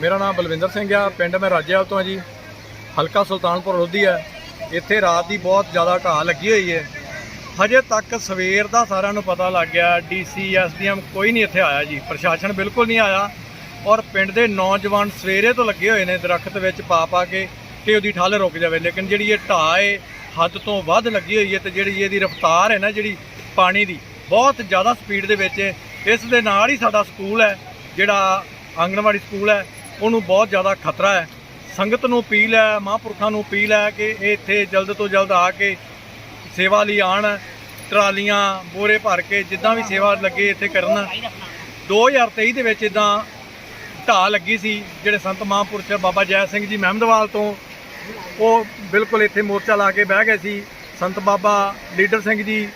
ਮੇਰਾ ਨਾਮ ਬਲਵਿੰਦਰ ਸਿੰਘ ਆ, ਪਿੰਡ ਮੈਂ ਰਾਜੇਵਾਲ ਤੋਂ ਆ ਜੀ। ਹਲਕਾ ਸੁਲਤਾਨਪੁਰ ਲੋਧੀ ਹੈ ਇੱਥੇ ਰਾਤ ਦੀ ਬਹੁਤ ਜ਼ਿਆਦਾ ਢਾਹ ਲੱਗੀ ਹੋਈ ਹੈ ਹਜੇ ਤੱਕ ਸਵੇਰ ਦਾ ਸਾਰਿਆਂ ਨੂੰ ਪਤਾ ਲੱਗ ਗਿਆ ਡੀਸੀ ਐਸਡੀਐਮ ਕੋਈ ਨਹੀਂ ਇੱਥੇ ਆਇਆ ਜੀ। ਪ੍ਰਸ਼ਾਸਨ ਬਿਲਕੁਲ ਨਹੀਂ ਆਇਆ। ਔਰ ਪਿੰਡ ਦੇ ਨੌਜਵਾਨ ਸਵੇਰੇ ਤੋਂ ਲੱਗੇ ਹੋਏ ਨੇ ਦਰਖਤ ਵਿੱਚ ਪਾ ਪਾ ਕੇ ਕਿ ਉਹਦੀ ਠੱਲ ਰੁਕ ਜਾਵੇ। ਲੇਕਿਨ ਜਿਹੜੀ ਇਹ ਢਾਹ ਹੈ ਹੱਦ ਤੋਂ ਵੱਧ ਲੱਗੀ ਹੋਈ ਹੈ ਤੇ ਜਿਹੜੀ ਇਹਦੀ ਰਫ਼ਤਾਰ ਹੈ ਨਾ ਜਿਹੜੀ ਪਾਣੀ ਦੀ, ਬਹੁਤ ਜ਼ਿਆਦਾ ਸਪੀਡ ਦੇ ਵਿੱਚ ਇਸ ਦੇ ਨਾਲ ਹੀ ਸਾਡਾ ਸਕੂਲ ਹੈ, ਜਿਹੜਾ ਆਂਗਣਵਾੜੀ ਸਕੂਲ ਹੈ। ਉਹਨੂੰ ਬਹੁਤ ਜ਼ਿਆਦਾ ਖਤਰਾ ਹੈ। ਸੰਗਤ ਨੂੰ ਅਪੀਲ ਹੈ, ਮਹਾਂਪੁਰਖਾਂ ਨੂੰ ਅਪੀਲ ਹੈ ਕਿ ਇਹ ਇੱਥੇ ਜਲਦ ਤੋਂ ਜਲਦ ਆ ਕੇ ਸੇਵਾ ਲਈ ਆਣ, ਟਰਾਲੀਆਂ, ਬੋਰੇ ਭਰ ਕੇ ਜਿੱਦਾਂ ਵੀ ਸੇਵਾ ਲੱਗੇ ਇੱਥੇ ਕਰਨ। 2023 ਦੇ ਵਿੱਚ ਇਦਾਂ ਢਾਹ ਲੱਗੀ ਸੀ, ਜਿਹੜੇ ਸੰਤ ਮਹਾਂਪੁਰਸ਼ ਬਾਬਾ ਜੈ ਸਿੰਘ ਜੀ ਮਹਿਮਦਵਾਲ ਤੋਂ। ਉਹ ਬਿਲਕੁਲ ਇੱਥੇ ਮੋਰਚਾ ਲਾ ਕੇ ਬਹਿ ਗਏ ਸੀ। ਸੰਤ ਬਾਬਾ ਲੀਡਰ ਸਿੰਘ ਜੀ,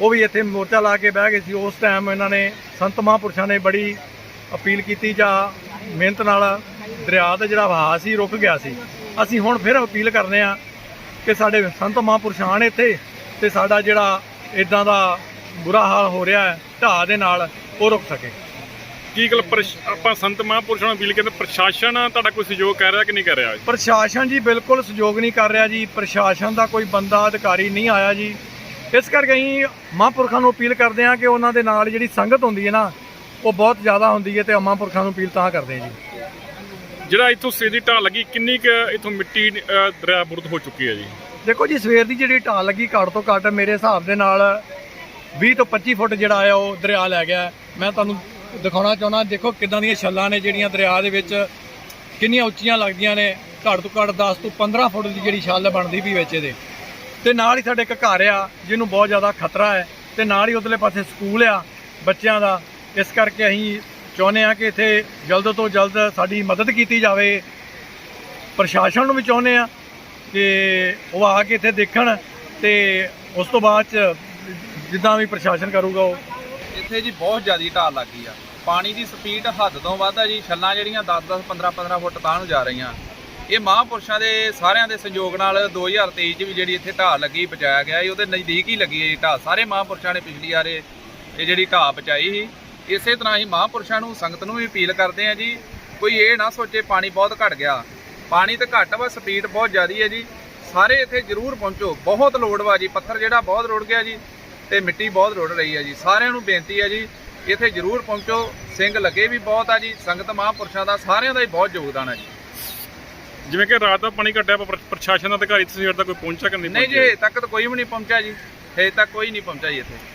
ਉਹ ਵੀ ਇੱਥੇ ਮੋਰਚਾ ਲਾ ਕੇ ਬਹਿ ਗਏ ਸੀ। ਉਸ ਟਾਈਮ ਇਹਨਾਂ ਨੇ ਸੰਤ ਮਹਾਂਪੁਰਸ਼ਾਂ ਨੇ ਬੜੀ ਅਪੀਲ ਕੀਤੀ ਜਾਂ ਮਿਹਨਤ ਨਾਲ ਦਰਿਆ ਦਾ ਜਿਹੜਾ ਵਹਾਅ ਸੀ ਰੁਕ ਗਿਆ ਸੀ। ਅਸੀਂ ਹੁਣ ਫਿਰ ਅਪੀਲ ਕਰਨੇ ਆ ਕਿ ਸਾਡੇ ਸੰਤ ਮਹਾਂਪੁਰਸ਼ ਆਉਣ ਇੱਥੇ ਤੇ ਸਾਡਾ ਜਿਹੜਾ ਇਦਾਂ ਦਾ ਬੁਰਾ ਹਾਲ ਹੋ ਰਿਹਾ ਹੈ ਢਾਹ ਦੇ ਨਾਲ ਉਹ ਰੁਕ ਸਕੇ। ਕੀ ਗੱਲ ਆਪਾਂ ਸੰਤ ਮਹਾਂਪੁਰਸ਼ਾਂ ਨੂੰ ਅਪੀਲ ਕਰਦੇ ਪ੍ਰਸ਼ਾਸਨ ਤੁਹਾਡਾ ਕੋਈ ਸਹਿਯੋਗ ਕਰ ਰਿਹਾ ਕਿ ਨਹੀਂ ਕਰ ਰਿਹਾ ਪ੍ਰਸ਼ਾਸਨ ਜੀ ਬਿਲਕੁਲ ਸਹਿਯੋਗ ਨਹੀਂ ਕਰ ਰਿਹਾ ਜੀ ਪ੍ਰਸ਼ਾਸਨ ਦਾ ਕੋਈ ਬੰਦਾ ਅਧਿਕਾਰੀ ਨਹੀਂ ਆਇਆ ਜੀ। ਇਸ ਕਰਕੇ ਅਸੀਂ ਮਹਾਂਪੁਰਖਾਂ ਨੂੰ ਅਪੀਲ ਕਰਦੇ ਹਾਂ ਕਿ ਉਹਨਾਂ ਦੇ ਨਾਲ ਜਿਹੜੀ ਸੰਗਤ ਹੁੰਦੀ ਹੈ ਨਾ ਉਹ ਬਹੁਤ ਜ਼ਿਆਦਾ ਹੁੰਦੀ ਹੈ ਤੇ ਮਹਾਂਪੁਰਖਾਂ ਨੂੰ ਅਪੀਲ ਤਾਂ ਕਰਦੇ ਹਾਂ ਜੀ। ਜਿਹੜਾ ਇੱਥੋਂ ਸਿਰ ਦੀ ਢਾਲ ਲੱਗੀ ਕਿੰਨੀ ਕੁ ਇੱਥੋਂ ਮਿੱਟੀ ਦਰਿਆ ਬੁਰਦ ਹੋ ਚੁੱਕੀ ਹੈ ਜੀ? ਦੇਖੋ ਜੀ ਸਵੇਰ ਦੀ ਜਿਹੜੀ ਢਾਲ ਲੱਗੀ ਘੱਟ ਤੋਂ ਘੱਟ ਮੇਰੇ ਹਿਸਾਬ ਦੇ ਨਾਲ 20 ਤੋਂ 25 ਫੁੱਟ ਜਿਹੜਾ ਆ ਉਹ ਦਰਿਆ ਲੈ ਗਿਆ। ਮੈਂ ਤੁਹਾਨੂੰ ਦਿਖਾਉਣਾ ਚਾਹੁੰਦਾ ਦੇਖੋ ਕਿੱਦਾਂ ਦੀਆਂ ਛੱਲਾਂ ਨੇ ਜਿਹੜੀਆਂ ਦਰਿਆ ਦੇ ਵਿੱਚ ਕਿੰਨੀਆਂ ਉੱਚੀਆਂ ਲੱਗਦੀਆਂ ਨੇ। ਘੱਟ ਤੋਂ ਘੱਟ 10 ਤੋਂ 15 ਫੁੱਟ ਦੀ ਜਿਹੜੀ ਛੱਲ ਬਣਦੀ ਵੀ ਵਿੱਚ ਇਹਦੇ। ਤੇ ਨਾਲ ਹੀ ਸਾਡੇ ਇੱਕ ਘਰ ਆ ਜਿਹਨੂੰ ਬਹੁਤ ਜ਼ਿਆਦਾ ਖਤਰਾ ਹੈ। ਤੇ ਨਾਲ ਹੀ ਉਧਰਲੇ ਪਾਸੇ ਸਕੂਲ ਆ ਬੱਚਿਆਂ ਦਾ। ਇਸ ਕਰਕੇ ਅਸੀਂ ਚਾਹੁੰਦੇ ਆ ਕਿ ਇੱਥੇ ਜਲਦ ਤੋਂ ਜਲਦ ਸਾਡੀ ਮਦਦ ਕੀਤੀ ਜਾਵੇ। ਪ੍ਰਸ਼ਾਸਨ ਨੂੰ ਵੀ ਚਾਹੁੰਦੇ ਆ ਕਿ ਉਹ ਆ ਕੇ ਇੱਥੇ ਦੇਖਣ ਤੇ ਉਸ ਤੋਂ ਬਾਅਦ ਚ ਜਿੱਦਾਂ ਵੀ ਪ੍ਰਸ਼ਾਸਨ ਕਰੂਗਾ ਉਹ। ਇੱਥੇ ਜੀ ਬਹੁਤ ਜ਼ਿਆਦਾ ਢਾਲ ਲੱਗ ਗਈ ਆ। ਪਾਣੀ ਦੀ ਸਪੀਡ ਹੱਦ ਤੋਂ ਵੱਧ ਆ ਜੀ। ਛੱਲਾਂ ਜਿਹੜੀਆਂ 10-10 15-15 ਫੁੱਟ ਤਾਂ ਨੂੰ ਜਾ ਰਹੀਆਂ। ਇਹ ਮਹਾਂਪੁਰਸ਼ਾਂ ਦੇ ਸਾਰਿਆਂ ਦੇ ਸੰਯੋਗ ਨਾਲ 2023 ਚ ਵੀ ਜਿਹੜੀ ਇੱਥੇ ਢਾਹ ਲੱਗੀ, ਬਚਾਇਆ ਗਿਆ ਸੀ। ਉਹਦੇ ਨਜ਼ਦੀਕ ਹੀ ਲੱਗੀ ਹੈ ਜੀ ਢਾਹ ਸਾਰੇ ਮਹਾਂਪੁਰਸ਼ਾਂ ਨੇ ਪਿਛਲੀ ਵਾਰੇ ਇਹ ਜਿਹੜੀ ਢਾਹ ਬਚਾਈ ਸੀ। ਇਸੇ ਤਰ੍ਹਾਂ ਹੀ ਮਹਾਂਪੁਰਸ਼ਾਂ ਨੂੰ ਸੰਗਤ ਨੂੰ ਵੀ ਅਪੀਲ ਕਰਦੇ ਆ ਜੀ ਕੋਈ ਇਹ ਨਾ ਸੋਚੇ ਪਾਣੀ ਬਹੁਤ ਘਟ ਗਿਆ। ਪਾਣੀ ਤਾਂ ਘੱਟ ਵਾ ਸਪੀਡ ਬਹੁਤ ਜ਼ਿਆਦੀ ਹੈ ਜੀ। ਸਾਰੇ ਇੱਥੇ ਜ਼ਰੂਰ ਪਹੁੰਚੋ। ਬਹੁਤ ਲੋੜ ਵਾ ਜੀ। ਪੱਥਰ ਜਿਹੜਾ ਬਹੁਤ ਰੁੜ ਗਿਆ ਜੀ ਤੇ ਮਿੱਟੀ ਬਹੁਤ ਰੁੜ ਰਹੀ ਹੈ ਜੀ। ਸਾਰਿਆਂ ਨੂੰ ਬੇਨਤੀ ਹੈ ਜੀ ਇੱਥੇ ਜ਼ਰੂਰ ਪਹੁੰਚੋ। ਸਿੰਘ ਲੱਗੇ ਵੀ ਬਹੁਤ ਆ ਜੀ। ਸੰਗਤ ਮਹਾਂਪੁਰਸ਼ਾਂ ਦਾ ਸਾਰਿਆਂ ਦਾ ਹੀ ਬਹੁਤ ਯੋਗਦਾਨ ਹੈ ਜੀ। ਜਿਵੇਂ ਕਿ ਰਾਤ ਦਾ ਪਾਣੀ ਘਟਿਆ ਪਰ ਪ੍ਰਸ਼ਾਸਨ ਅਧਿਕਾਰੀ ਸਵੇਰ ਦਾ ਕੋਈ ਪਹੁੰਚਿਆ ਕਿ ਨਹੀਂ ਨਹੀਂ ਜੀ? ਹਜੇ ਤੱਕ ਤਾਂ ਕੋਈ ਵੀ ਨਹੀਂ ਪਹੁੰਚਿਆ ਜੀ। ਹਜੇ ਤੱਕ ਕੋਈ ਨਹੀਂ ਪਹੁੰਚਿਆ ਜੀ ਇੱਥੇ।